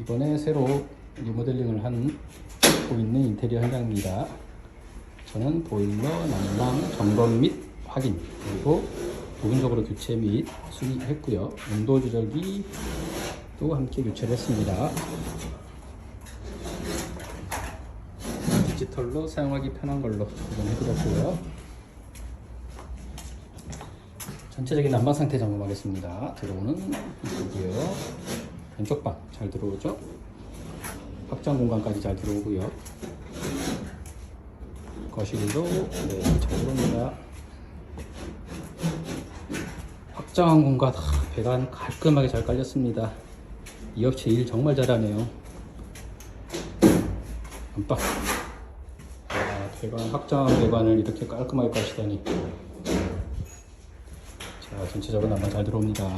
이번에 새로 리모델링을 한 있는 인테리어 현장입니다. 저는 보일러 난방 점검 및 확인 그리고 부분적으로 교체 및 수리했고요. 온도 조절기도 함께 교체를 했습니다. 디지털로 사용하기 편한 걸로 이번 해드렸고요. 전체적인 난방 상태 점검하겠습니다. 들어오는 이쪽이요. 왼쪽 방 잘 들어오죠? 확장 공간까지 잘 들어오고요. 거실도 네, 잘 들어옵니다. 확장한 공간 아, 배관 깔끔하게 잘 깔렸습니다. 이 업체 일 정말 잘하네요. 안방. 자, 배관 확장한 배관을 이렇게 깔끔하게 까시다니. 자, 전체적으로 난방 잘 들어옵니다.